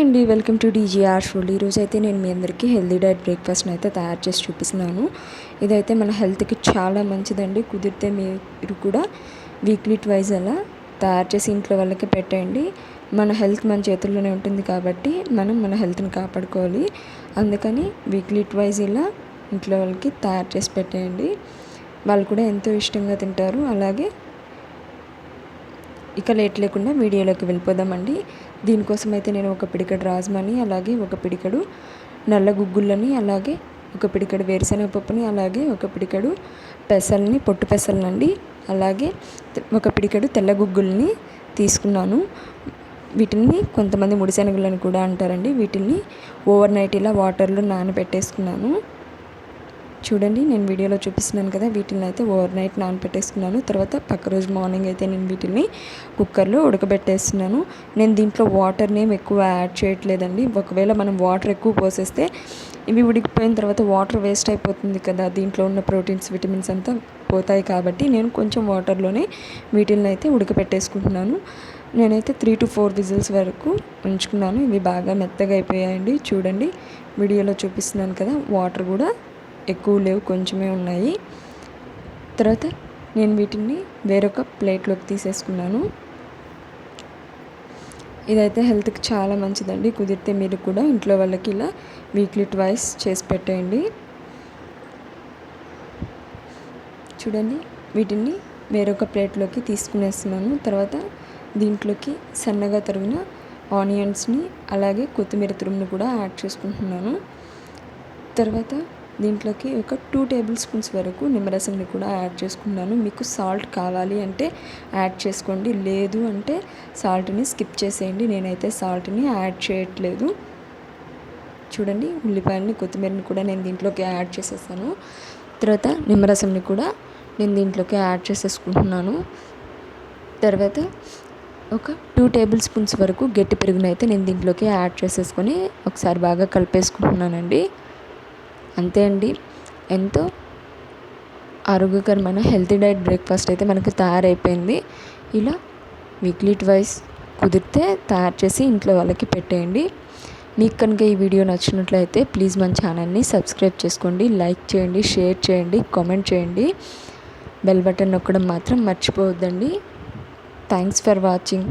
అండి welcome to DGR shawl. ఈరోజు అయితే నేను మీ అందరికీ హెల్దీ డైట్ బ్రేక్ఫాస్ట్ని అయితే తయారు చేసి చూపిస్తున్నాను. ఇదైతే మన హెల్త్కి చాలా మంచిదండి. కుదిరితే మీరు కూడా వీక్లీ ట్వైజ్ అలా తయారు చేసి ఇంట్లో వాళ్ళకి పెట్టండి. మన హెల్త్ మన చేతుల్లోనే ఉంటుంది కాబట్టి మనం మన హెల్త్ని కాపాడుకోవాలి. అందుకని వీక్లీ ట్వైజ్ ఇలా ఇంట్లో వాళ్ళకి తయారు చేసి పెట్టేయండి. వాళ్ళు కూడా ఎంతో ఇష్టంగా తింటారు. అలాగే ఇక లేట్ లేకుండా వీడియోలోకి వెళ్ళిపోదామండి. దీనికోసం అయితే నేను ఒక పిడికడు రాజ్మాని అలాగే ఒక పిడికడు నల్ల గుగ్గులని అలాగే ఒక పిడికడు వేరుశనగ పప్పుని అలాగే ఒక పిడికడు పెసల్ని పొట్టు పెసలనండి. అలాగే ఒక పిడికడు తెల్ల గుగ్గుల్ని తీసుకున్నాను. వీటిని కొంతమంది ముడిశనగలను కూడా అంటారండి. వీటిని ఓవర్ నైట్ ఇలా వాటర్లో నానబెట్టేసుకున్నాను. చూడండి నేను వీడియోలో చూపిస్తున్నాను కదా వీటిని అయితే ఓవర్ నైట్ నానబెట్టేసుకున్నాను తర్వాత పక్క రోజు మార్నింగ్ అయితే నేను వీటిని కుక్కర్లో ఉడకబెట్టేస్తున్నాను. నేను దీంట్లో వాటర్ నేమ్ ఎక్కువ యాడ్ చేయట్లేదండి. ఒకవేళ మనం వాటర్ ఎక్కువ పోసేస్తే ఇవి ఉడికిపోయిన తర్వాత వాటర్ వేస్ట్ అయిపోతుంది కదా దీంట్లో ఉన్న ప్రోటీన్స్ విటమిన్స్ అంతా పోతాయి కాబట్టి నేను కొంచెం వాటర్లోనే వీటిని అయితే ఉడకపెట్టేసుకుంటున్నాను నేనైతే త్రీ టు ఫోర్ విజిల్స్ వరకు ఉంచుకున్నాను. ఇవి బాగా మెత్తగా అయిపోయాయండి. చూడండి వీడియోలో చూపిస్తున్నాను కదా వాటర్ కూడా ఎక్కువ లేవు కొంచెమే ఉన్నాయి. తర్వాత నేను వీటిని వేరొక ప్లేట్లోకి తీసేసుకున్నాను. ఇదైతే హెల్త్కి చాలా మంచిదండి. కుదిరితే మీరు కూడా ఇంట్లో వాళ్ళకి ఇలా వీక్లీ ట్వైస్ చేసి పెట్టేయండి. చూడండి వీటిని వేరొక ప్లేట్లోకి తీసుకునేస్తున్నాను. తర్వాత దీంట్లోకి సన్నగా తరిగిన ఆనియన్స్ని అలాగే కొత్తిమీర తురుమును కూడా యాడ్ చేసుకుంటున్నాను. తర్వాత దీంట్లోకి ఒక టూ టేబుల్ స్పూన్స్ వరకు నిమ్మరసంని కూడా యాడ్ చేసుకున్నాను. మీకు సాల్ట్ కావాలి అంటే యాడ్ చేసుకోండి. లేదు అంటే సాల్ట్ని స్కిప్ చేసేయండి. నేనైతే సాల్ట్ని యాడ్ చేయట్లేదు. చూడండి ఉల్లిపాయలని కొత్తిమీరని కూడా నేను దీంట్లోకి యాడ్ చేసేసాను. తర్వాత నిమ్మరసంని కూడా నేను దీంట్లోకి యాడ్ చేసేసుకుంటున్నాను. తర్వాత ఒక టూ టేబుల్ స్పూన్స్ వరకు గట్టి పెరుగునైతే నేను దీంట్లోకి యాడ్ చేసేసుకొని ఒకసారి బాగా కలిపేసుకుంటున్నానండి. అంతే అండి. ఎంతో ఆరోగ్యకరమైన హెల్తీ డైట్ బ్రేక్ఫాస్ట్ అయితే మనకు తయారైపోయింది. ఇలా వీక్లీ ట్వైస్ కుదిరితే తయారు చేసి ఇంట్లో వాళ్ళకి పెట్టేయండి. మీకు కనుక ఈ వీడియో నచ్చినట్లయితే ప్లీజ్ మన ఛానల్ని సబ్స్క్రైబ్ చేసుకోండి. లైక్ చేయండి షేర్ చేయండి కామెంట్ చేయండి. బెల్ బటన్ నొక్కడం మాత్రం మర్చిపోవద్దండి. Thanks for watching.